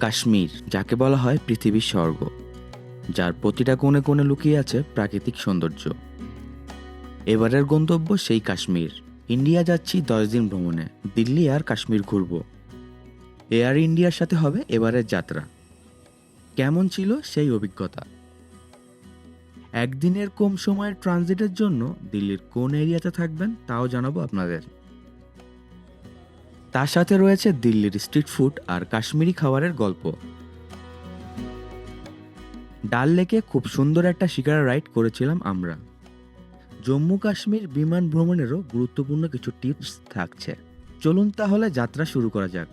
কাশ্মীর, যাকে বলা হয় পৃথিবীর স্বর্গ, যার প্রতিটা কোণে কোণে লুকিয়ে আছে প্রাকৃতিক সৌন্দর্য। এবারের গন্তব্য সেই কাশ্মীর। ইন্ডিয়া যাচ্ছি দশ দিন ভ্রমণে। দিল্লি আর কাশ্মীর ঘুরব। এয়ার ইন্ডিয়ার সাথে হবে এবারের যাত্রা। কেমন ছিল সেই অভিজ্ঞতা? একদিনের কম সময়ের ট্রানজিটের জন্য দিল্লির কোন এরিয়াতে থাকবেন তাও জানাব আপনাদের। তার সাথে রয়েছে দিল্লির স্ট্রিট ফুড আর কাশ্মীরি খাবারের গল্প। ডাল লেকে খুব সুন্দর একটা শিকারা রাইড করেছিলাম আমরা। জম্মু কাশ্মীর বিমান ভ্রমণেরও গুরুত্বপূর্ণ কিছু টিপস থাকছে। চলুন তাহলে যাত্রা শুরু করা যাক।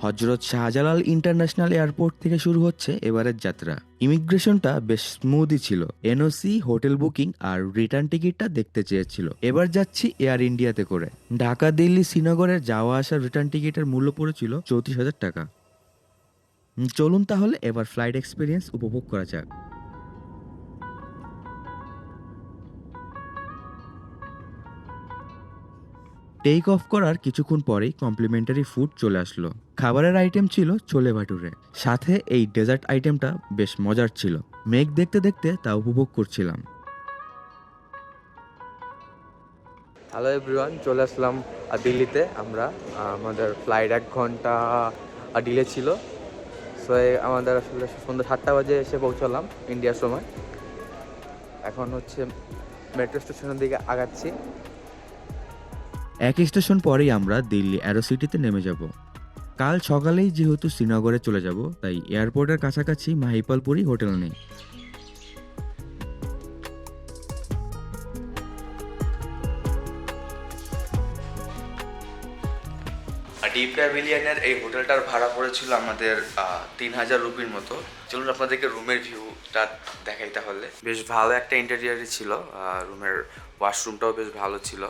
হজরত শাহজালাল ইন্টারন্যাশনাল এয়ারপোর্ট থেকে শুরু হচ্ছে এবারের যাত্রা। ইমিগ্রেশনটা বেশ স্মুথই ছিল। এনওসি, হোটেল বুকিং আর রিটার্ন টিকিটটা দেখতে চেয়েছিল। এবার যাচ্ছি এয়ার ইন্ডিয়াতে করে। ঢাকা, দিল্লি, শ্রীনগরের যাওয়া আসার রিটার্ন টিকিটের মূল্য পড়েছিল চৌত্রিশ হাজার টাকা। চলুন তাহলে এবার ফ্লাইট এক্সপিরিয়েন্স উপভোগ করা যাক। টেক অফ করার কিছুক্ষণ পরেই কমপ্লিমেন্টারি ফুড চলে আসলো। খাবারের আইটেম ছিল ছোলে ভাটুরে। সাথে এই ডেজার্ট আইটেমটা বেশ মজার ছিল। মেঘ দেখতে দেখতে তা উপভোগ করছিলাম। হ্যালো এভরিওয়ান চলে আসলাম দিল্লিতে। আমরা, আমাদের ফ্লাইট এক ঘণ্টা ডিলে ছিল। সো আমাদের আসলে সন্ধ্যা সাতটা বাজে এসে পৌঁছলাম ইন্ডিয়ার সময়। এখন হচ্ছে মেট্রো স্টেশনের দিকে আগাচ্ছি। এক স্টেশন পরেই আমরা দিল্লি অ্যারোসিটিতে নেমে যাব। কাল সকালেই যেহেতু শ্রীনগরে চলে যাব, তাই এয়ারপোর্টের কাছাকাছি মাহিপালপুরি হোটেল নেই। ডি প্যাভিলিয়নের এই হোটেলটার ভাড়া পড়েছিল আমাদের তিন হাজার রুপির মতো। চলুন আপনাদেরকে রুমের ভিউটা দেখাই তাহলে। বেশ ভালো একটা ইন্টেরিয়ারই ছিল রুমের ওয়াশরুমটাও বেশ ভালো ছিল।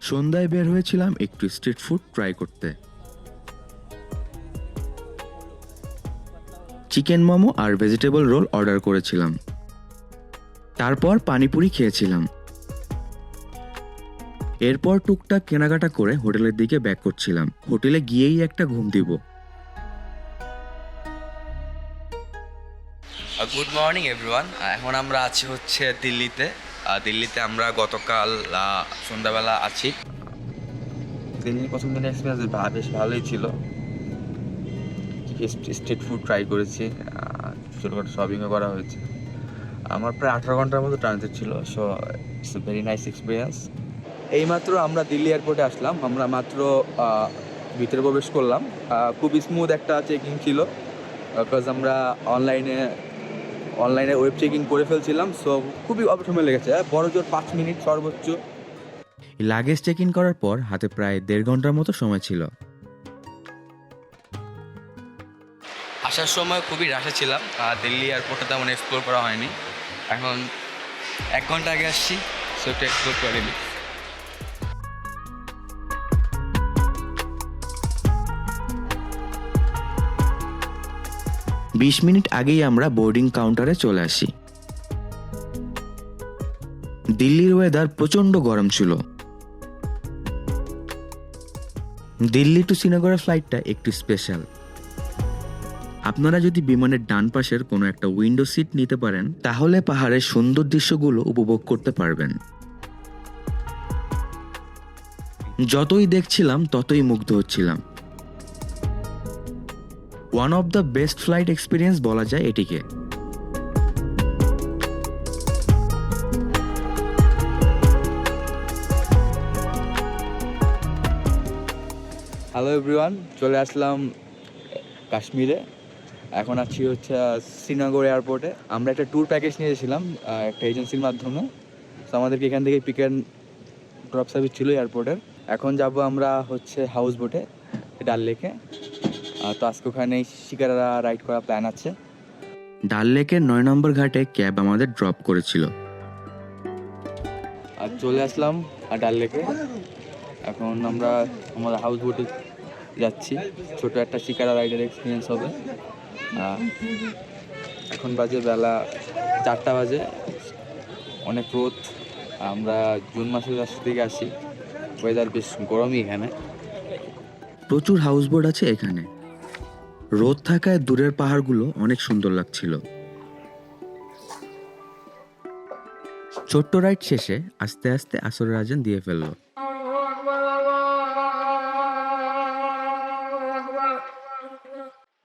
সন্ধ্যায় বের হয়েছিলাম একটু স্ট্রিট ফুড ট্রাই করতে। চিকেন মোমো আর ভেজিটেবল রোল অর্ডার করেছিলাম। তারপর পানিপুরি খেয়েছিলাম। এরপর টুকটাক কেনাকাটা করে হোটেলের দিকে ব্যাক করছিলাম। হোটেলে গিয়েই একটা ঘুম দিব। গুড মর্নিং এভরিওয়ান এখন আমরা আছি হচ্ছে দিল্লিতে। দিল্লিতে আমরা গতকাল সন্ধ্যাবেলা আছি। দিল্লির প্রথম দিনের এক্সপিরিয়েন্স বেশ ভালোই ছিল। স্ট্রিট ফুড ট্রাই করেছি ছোটোখাটো শপিংও করা হয়েছে। আমার প্রায় আঠারো ঘণ্টার মতো ট্রানজিট ছিল so it's very nice experience এইমাত্র আমরা দিল্লি এয়ারপোর্টে আসলাম, আমরা মাত্র ভিতরে প্রবেশ করলাম। খুবই স্মুথ একটা চেকিং ছিল বিকজ আমরা অনলাইনে অনলাইনে ওয়েব চেকিং করে ফেলছিলাম সো খুবই অল্প সময় লেগেছে। বড় জোর পাঁচ মিনিট সর্বোচ্চ। লাগেজ চেক ইন করার পর হাতে প্রায় দেড় ঘণ্টার মতো সময় ছিল। আসার সময় খুবই রাশে ছিলাম আর দিল্লি এয়ারপোর্টটা তেমন এক্সপ্লোর করা হয়নি। এখন এক ঘণ্টা আগে আসছি সো একটু এক্সপ্লোর করিনি বিশ মিনিট আগেই আমরা বোর্ডিং কাউন্টারে চলে আসি। দিল্লির ওয়েদার প্রচণ্ড গরম ছিল। দিল্লি টু শ্রীনগরের ফ্লাইটটা একটু স্পেশাল আপনারা যদি বিমানের ডান পাশের কোনো একটা উইন্ডো সিট নিতে পারেন, তাহলে পাহাড়ের সুন্দর দৃশ্যগুলো উপভোগ করতে পারবেন। যতই দেখছিলাম, ততই মুগ্ধ হচ্ছিলাম। One of the best flight experience বলা যায় এটিকে। হ্যালো এভরিওয়ান চলে আসলাম কাশ্মীরে। এখন আছি হচ্ছে শ্রীনগর এয়ারপোর্টে আমরা একটা ট্যুর প্যাকেজ নিয়েছিলাম একটা এজেন্সির মাধ্যমে। তো আমাদেরকে এখান থেকে পিক অ্যান্ড ড্রপ সার্ভিস ছিল এয়ারপোর্টের এখন যাব আমরা হচ্ছে হাউস বোটে ডাল লেকে তো আজকে ওখানে শিকারা রাইড করার প্ল্যান আছে। ডাল লেকের নয় নম্বর ঘাটে ক্যাব আমাদের ড্রপ করেছিল। আর চলে আসলাম আর ডাল লেকে। এখন আমরা আমাদের হাউস বোটে যাচ্ছি। ছোট একটা শিকারা রাইডের এক্সপিরিয়েন্স হবে। এখন বাজে বেলা চারটা বাজে। অনেক রোদ। আমরা জুন মাসের লাস্টের দিকে আসি ওয়েদার বেশ গরমই এখানে। প্রচুর হাউস বোট আছে এখানে। রোদ থাকায় দূরের পাহাড়গুলো অনেক সুন্দর লাগছিল। ছোট্ট রাইড শেষে আস্তে আস্তে আসরের আজান দিয়ে ফেলল।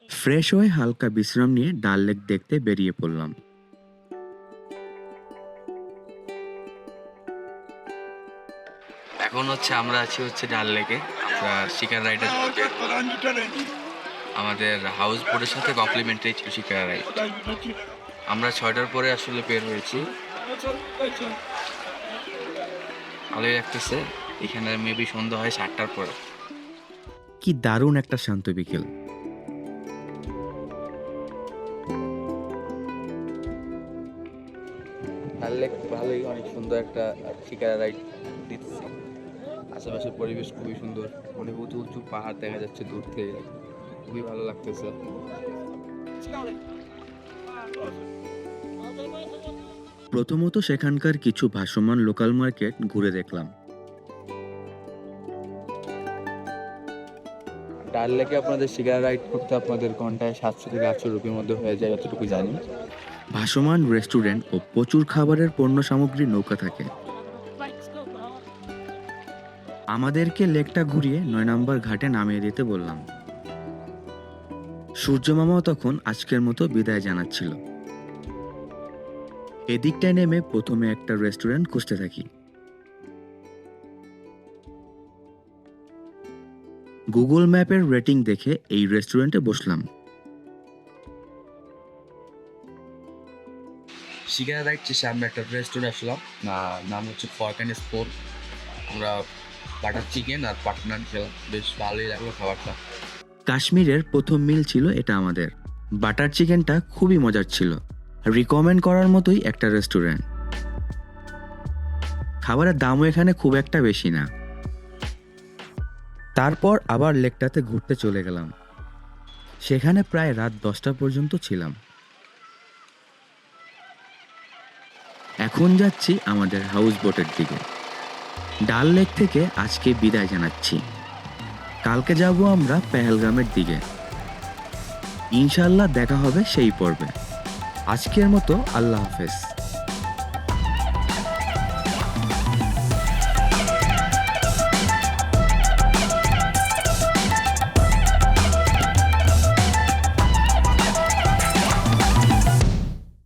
ফ্রেশ হয়ে হালকা বিশ্রাম নিয়ে ডাল লেক দেখতে বেরিয়ে পড়লাম। এখন হচ্ছে আমরা আছি হচ্ছে ডাল লেকে শিকার রাইডের আমাদের হাউস বোটের সাথে কমপ্লিমেন্টারি ছিল শিকার রাইড আমরা ছয়টার পরে আসলে বের হয়েছি। ভালোই লাগতেছে। এখানে মেবি সন্ধ্যা হয় সাতটার পরে। কি দারুণ একটা শান্ত বিকেল। লেক ভালোই অনেক সুন্দর একটা শিকারা রাইড দিতেছে আশেপাশের পরিবেশ খুবই সুন্দর। অনেক উঁচু উঁচু পাহাড় দেখা যাচ্ছে দূর থেকে। খুবই ভালো লাগতেছে। প্রথমত সেখানকার কিছু ভাসমান লোকাল মার্কেট ঘুরে দেখলাম। ডাল লেকে আপনাদের শিকারা রাইড করতে আপনাদের ঘন্টায় সাতশো থেকে আটশো রুপির মধ্যে হয়ে যায় যতটুকু জানি। ভাসমান রেস্টুরেন্ট ও প্রচুর খাবারের পণ্য সামগ্রী নৌকা থাকে। আমাদেরকে লেকটা ঘুরিয়ে নয় নম্বর ঘাটে নামিয়ে দিতে বললাম। সূর্যমামাও তখন আজকের মতো বিদায় জানাচ্ছিল। এদিকটায় নেমে প্রথমে একটা রেস্টুরেন্ট খুঁজতে থাকি। গুগল ম্যাপের রেটিং দেখে এই রেস্টুরেন্টে বসলাম। রাইড শেষে আমরা একটা রেস্টুরেন্ট আসলাম। নাম হচ্ছে ফর্ক স্পোর্ট আমরা বাটার চিকেন আর পাটনার খেলাম। বেশ ভালোই লাগল খাবারটা। কাশ্মীরের প্রথম মিল ছিল এটা আমাদের। বাটার চিকেনটা খুবই মজার ছিল। রিকমেন্ড করার মতোই একটা রেস্টুরেন্ট খাবারের দামও এখানে খুব একটা বেশি না। তারপর আবার লেকটাতে ঘুরতে চলে গেলাম। সেখানে প্রায় রাত দশটা পর্যন্ত ছিলাম। এখন যাচ্ছি আমাদের হাউস বোটের দিকে। ডাল লেক থেকে আজকে বিদায় জানাচ্ছি। কালকে যাব আমরা পেহেলগামের দিকে। ইনশাল্লাহ দেখা হবে সেই পর্বে। আজকের মতো আল্লাহ হাফেজ।